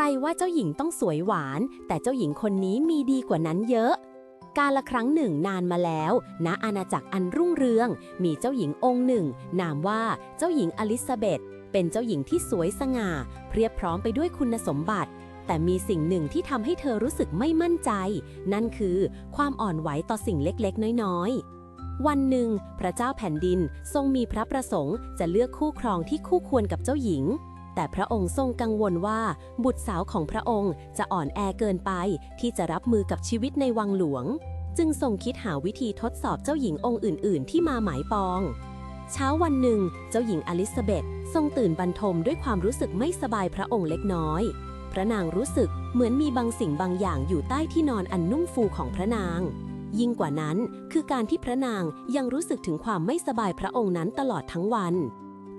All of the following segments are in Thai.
รว่าเจ้าหญิงต้องสวยหวาน แต่เจ้าหญิงคนนี้มีดีกว่านั้นเยอะ กาละครั้งหนึ่งนานมาแล้ว ณอาณาจักรอันรุ่งเรือง มีเจ้าหญิงองค์หนึ่ง นามว่าเจ้าหญิงอลิซาเบธเป็นเจ้าหญิงที่สวยสง่า เพียบพร้อมไปด้วยคุณสมบัติ แต่มีสิ่งหนึ่งที่ทำให้เธอรู้สึกไม่มั่นใจ นั่นคือความอ่อนไหวต่อสิ่งเล็กๆ น้อยๆวันหนึ่ง พระเจ้าแผ่นดินทรงมีพระประสงค์จะเลือกคู่ครองที่คู่ควรกับเจ้าหญิง แต่พระองค์ทรงกังวลว่า บุตรสาวของพระองค์จะอ่อนแอเกินไปที่จะรับมือกับชีวิตในวังหลวง จึงทรงคิดหาวิธีทดสอบเจ้าหญิงองค์อื่น ๆ ที่มาหมายปอง เช้าวันหนึ่ง เจ้าหญิงอลิซาเบธทรงตื่นบรรทมด้วยความรู้สึกไม่สบายพระองค์เล็กน้อย พระนางรู้สึกเหมือนมีบางสิ่งบางอย่างอยู่ใต้ที่นอนอันนุ่มฟูของพระนาง ยิ่งกว่านั้นคือการที่พระนางยังรู้สึกถึงความไม่สบายพระองค์นั้นตลอดทั้งวัน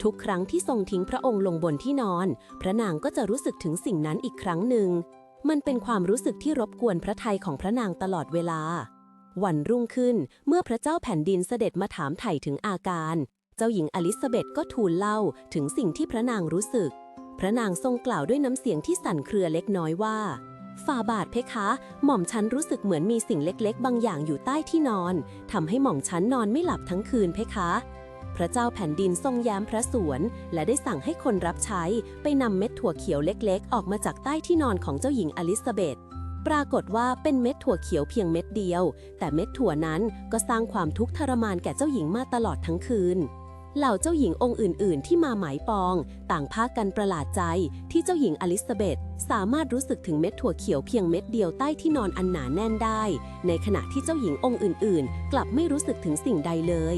ทุกครั้งที่ทรงทิ้งพระองค์ลงบนที่นอน พระนางก็จะรู้สึกถึงสิ่งนั้นอีกครั้งหนึ่ง มันเป็นความรู้สึกที่รบกวนพระทัยของพระนางตลอดเวลา วันรุ่งขึ้นเมื่อพระเจ้าแผ่นดินเสด็จมาถามไถ่ถึงอาการ เจ้าหญิงอลิซาเบธก็ทูลเล่าถึงสิ่งที่พระนางรู้สึก พระนางทรงกล่าวด้วยน้ำเสียงที่สั่นเครือเล็กน้อยว่าฝ่าบาทเพคะ หม่อมฉันรู้สึกเหมือนมีสิ่งเล็กๆ บางอย่างอยู่ใต้ที่นอนทำให้หม่อมฉันนอนไม่หลับทั้งคืนเพคะ พระเจ้าแผ่นดินทรงแย้มพระสวน และได้สั่งให้คนรับใช้ไปนำเม็ดถั่วเขียวเล็กๆ ออกมาจากใต้ที่นอนของเจ้าหญิงอลิซาเบธปรากฏว่าเป็นเม็ดถั่วเขียวเพียงเม็ดเดียว แต่เม็ดถั่วนั้นก็สร้างความทุกข์ทรมานแก่เจ้าหญิงมาตลอดทั้งคืนเหล่าเจ้าหญิงองค์อื่น ๆ ที่มาหมายปอง ต่างพากันประหลาดใจที่เจ้าหญิงอลิซาเบธสามารถรู้สึกถึงเม็ดถั่วเขียวเพียงเม็ดเดียวใต้ที่นอนอันหนาแน่นได้ ในขณะที่เจ้าหญิงองค์อื่น ๆ กลับไม่รู้สึกถึงสิ่งใดเลย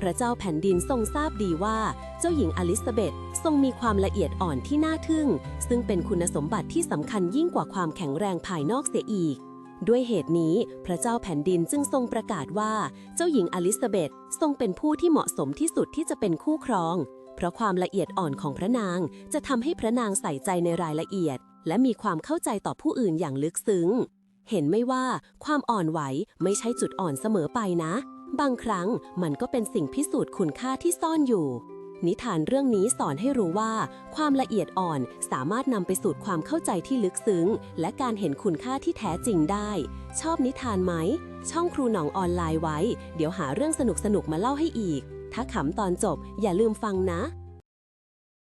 พระเจ้าแผ่นดินทรงทราบดีว่า เจ้าหญิงอลิซาเบธทรงมีความละเอียดอ่อนที่น่าทึ่ง ซึ่งเป็นคุณสมบัติที่สำคัญยิ่งกว่าความแข็งแรงภายนอกเสียอีก ด้วยเหตุนี้ พระเจ้าแผ่นดินจึงทรงประกาศว่า เจ้าหญิงอลิซาเบธทรงเป็นผู้ที่เหมาะสมที่สุดที่จะเป็นคู่ครอง เพราะความละเอียดอ่อนของพระนาง จะทำให้พระนางใส่ใจในรายละเอียด และมีความเข้าใจต่อผู้อื่นอย่างลึกซึ้ง เห็นไม่ว่าความอ่อนไหวไม่ใช่จุดอ่อนเสมอไปนะ บางครั้งมันก็เป็นสิ่งพิสูจน์คุณค่าที่ซ่อนอยู่ นิทานเรื่องนี้สอนให้รู้ว่า ความละเอียดอ่อนสามารถนำไปสู่ความเข้าใจที่ลึกซึ้ง และการเห็นคุณค่าที่แท้จริงได้ ชอบนิทานไหม ช่องครูหนองออนไลน์ไว้ เดี๋ยวหาเรื่องสนุกๆมาเล่าให้อีก ถ้าขำตอนจบอย่าลืมฟังนะ